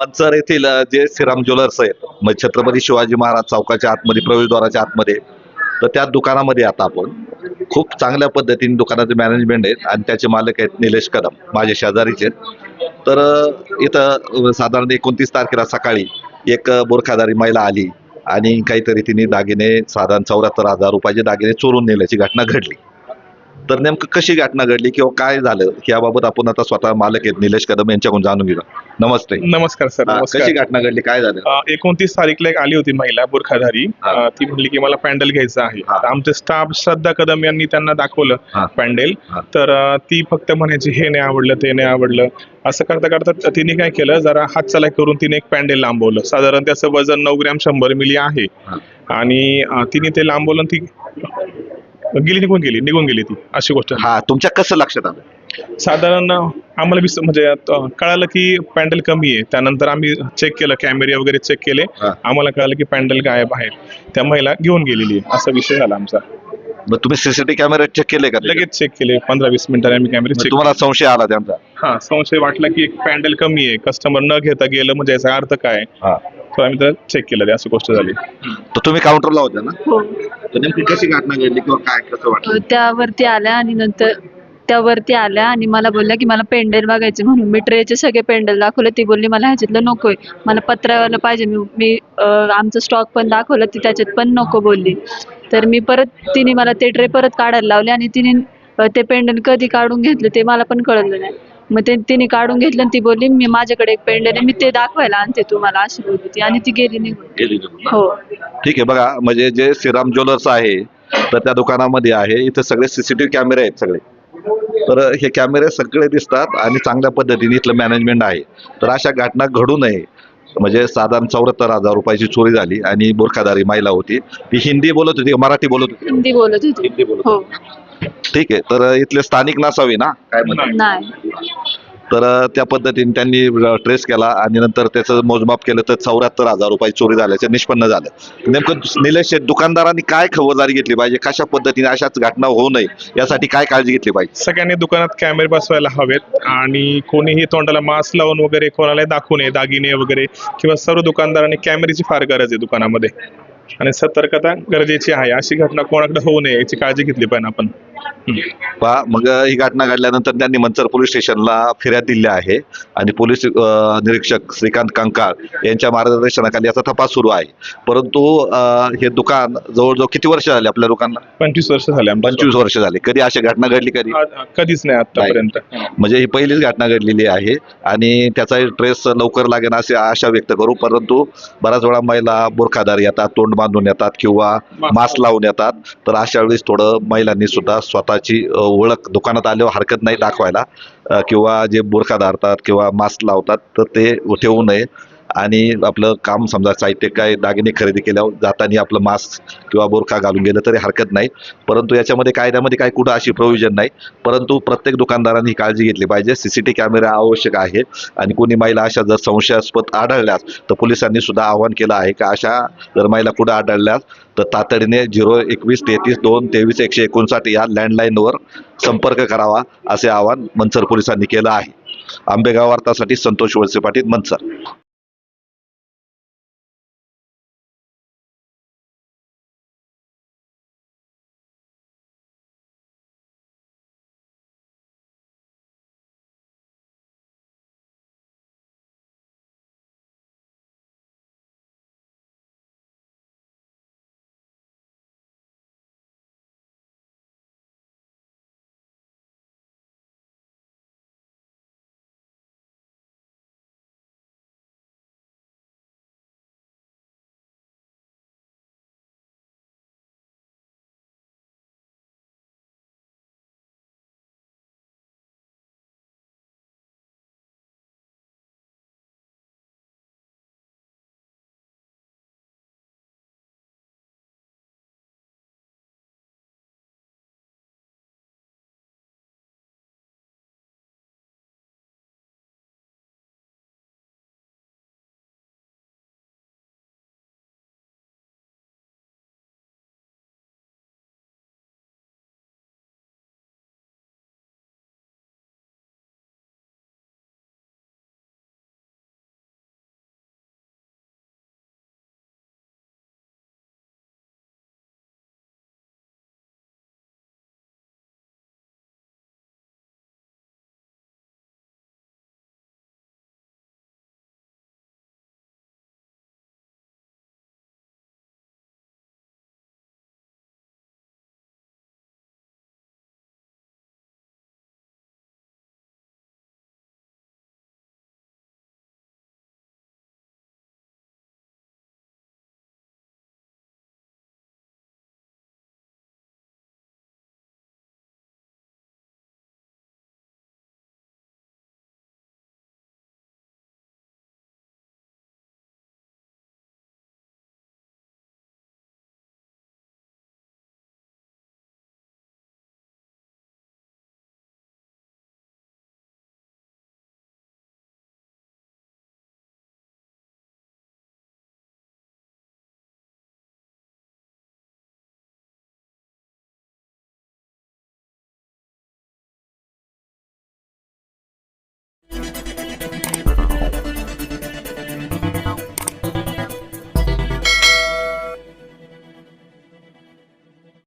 मंचर येथील जे श्रीराम ज्वेलर्स आहेत मग छत्रपती शिवाजी महाराज चौकाच्या आतमध्ये प्रवेशद्वाराच्या आतमध्ये तर त्या दुकानामध्ये आता आपण खूप चांगल्या पद्धतीने दुकानाचे मॅनेजमेंट आहेत आणि त्याचे मालक आहेत निलेश कदम माझे शेजारीचे तर इथं साधारण एकोणतीस तारखेला सकाळी एक बोरखादारी महिला आली आणि काहीतरी तिने दागिने साधारण चौऱ्याहत्तर हजार रुपयाचे दागिने चोरून नेल्याची घटना घडली. तर नेमकं कशी घटना घडली किंवा काय झालं? याबाबत आपण आता स्वतः मालक आहेत निलेश कदम यांच्याकडून जाणून घेऊ नमस्ते. नमस्कार सर. हा, नमस्कार. कशी घटना घडली? काय झालं? एकोणतीस तारीखला एक आली होती महिला बुरखाधारी. हा. अ, ती म्हणली की मला पॅन्डल घ्यायचं आहे. हा. तर आमचे स्टाफ श्रद्धा कदम यांनी त्यांना दाखवलं. पॅन्डल. हा. तर अ, ती फक्त म्हणायची हे नाही आवडलं ते नाही आवडलं. असं करता करता तिने काय केलं जरा हात चलाय करून तिने एक पॅन्डल लांबवलं. साधारण त्याचं वजन नऊ ग्रॅम शंभर मिली आहे. हा. आणि अ, तिने ते लांबवलं आणि ती गेली निघून गेली निघून गेली ती. अशी गोष्ट. हा तुमच्या कसं लक्षात आलं? साधारण आम्हाला विस म्हणजे कळालं की पॅन्डल कमी आहे. त्यानंतर आम्ही चेक केलं कॅमेरे वगैरे चेक केले. आम्हाला कळालं की पॅन्डल गायब आहे. त्या महिला घेऊन गेलेली आहे. असा विषय झाला आमचा. मग तुम्ही सीसीटीव्ही कॅमेरे चेक केले का? लगेच चेक केले. पंधरा वीस मिनिटांनी आम्ही कॅमेरे चेक तुम्हाला संशय आला त्यांचा? हा संशय वाटला की एक पॅन्डल कमी आहे. कस्टमर न घेता गेलं म्हणजे याचा अर्थ काय? तर आम्ही त्याला चेक केलं अशी गोष्ट झाली. तर तुम्ही काउंटरला होत्या ना? हो. तर नेमकी कशी घटना घडली किंवा काय कसं वाटलं? त्यावरती आल्या आणि नंतर त्यावरती आल्या आणि मला बोलल्या की मला पेंडल बघायचे म्हणून. मी ट्रेचे सगळे पेंडल दाखवले. ती बोलली मला ह्याच्यातलं नकोय मला पत्रावाला पाहिजे. मी मी अं, आमचं स्टॉक पण दाखवलं. ती त्याच्यात पण नको बोलली. तर मी परत तिने मला ते ट्रे परत काढायला लावले आणि तिने अं, ते पेंडल कधी काढून घेतलं ते मला पण कळलं नाही. मग ते तिने काढून घेतलं आणि ती बोलली मी माझ्याकडे एक पेंडल आहे मी ते दाखवायला आणते तुम्हाला अशी बोलली ती आणि ती गेली निघून गेली निघून ना? हो. ठीक आहे बघा म्हणजे जे श्रीराम ज्वेलर्स आहे तर त्या दुकानामध्ये आहे इथं सगळे सीसीटीव्ही कॅमेरे आहेत सगळे. तर हे कॅमेरे सगळे दिसतात आणि चांगल्या पद्धतीने इथलं मॅनेजमेंट आहे. तर अशा घटना घडू नये. म्हणजे साधारण चौऱ्याहत्तर हजार रुपयाची चोरी झाली आणि बुरखादारी महिला होती. ती हिंदी बोलत होती का मराठी बोलत होती? हिंदी बोलत होती. हिंदी बोलत हो. ठीक आहे. तर इथले स्थानिक नसावी ना? काय म्हणतात? नाही. तर त्या पद्धतीने त्यांनी ट्रेस केला आणि नंतर त्याचं मोजमाप केलं तर चौऱ्याहत्तर हजार रुपये चोरी झाल्याचं निष्पन्न झालं. नेमकं निलेश शेठ, दुकानदारांनी काय खबरदारी घेतली पाहिजे? कशा पद्धतीने अशाच घटना होऊ नये? यासाठी काय काळजी घेतली पाहिजे? सगळ्यांनी दुकानात कॅमेरे बसवायला हवेत आणि कोणीही तोंडाला मास्क लावून वगैरे कोणाला दाखवू नये दागिने वगैरे किंवा सर्व दुकानदारांनी कॅमेऱ्याची फार गरज आहे दुकानामध्ये. आणि सतर्कता गरजेची आहे. अशी घटना कोणाकडे होऊ नये याची काळजी घेतली पाहिजे आपण. पहा मग ही घटना घडल्यानंतर त्यांनी मंचर पोलीस स्टेशनला फिर्याद दिली आहे आणि पोलीस निरीक्षक श्रीकांत कंकाळ यांच्या मार्गदर्शनाखाली याचा तपास सुरू आहे. परंतु हे दुकान जवळजवळ किती वर्ष झाले आपल्या दुकानला? पंचवीस वर्ष झाले पंचवीस वर्ष झाले. कधी अशी घटना घडली कधी? कधीच नाही आतापर्यंत. म्हणजे ही पहिलीच घटना घडलेली आहे आणि त्याचा ट्रेस लवकर लागेल असे आशा व्यक्त करू. परंतु बऱ्याच वेळा महिला बुरखादार येतात तोंड बांधून येतात किंवा मास्क लावून येतात. तर अशा वेळेस थोडं महिलांनी सुद्धा स्वतःची ओळख दुकानात आल्यावर हरकत नाही दाखवायला किंवा जे बुरखा धारतात किंवा मास्क लावतात तर ते ठेवू नये. आणि आपलं काम समजा साहित्य काय दागिने खरेदी केल्यावर जाताना आपलं मास्क किंवा बोरखा घालून गेलं तरी हरकत नाही. परंतु याच्यामध्ये कायद्यामध्ये काय कुठं अशी प्रोव्हिजन नाही. परंतु प्रत्येक दुकानदारांनी ही काळजी घेतली पाहिजे. सी सी टी कॅमेरा आवश्यक आहे. आणि कोणी महिला अशा जर संशयास्पद आढळल्यास तर पोलिसांनी सुद्धा आवाहन केलं आहे का अशा जर महिला कुठं आढळल्यास तर तातडीने झिरो एकवीस तेहतीस दोन तेवीस एकशे एकोणसाठ या लँडलाईनवर संपर्क करावा असे आवाहन मनसर पोलिसांनी केलं आहे. आंबेगाव वार्तासाठी संतोष वळसे पाटील मनसर.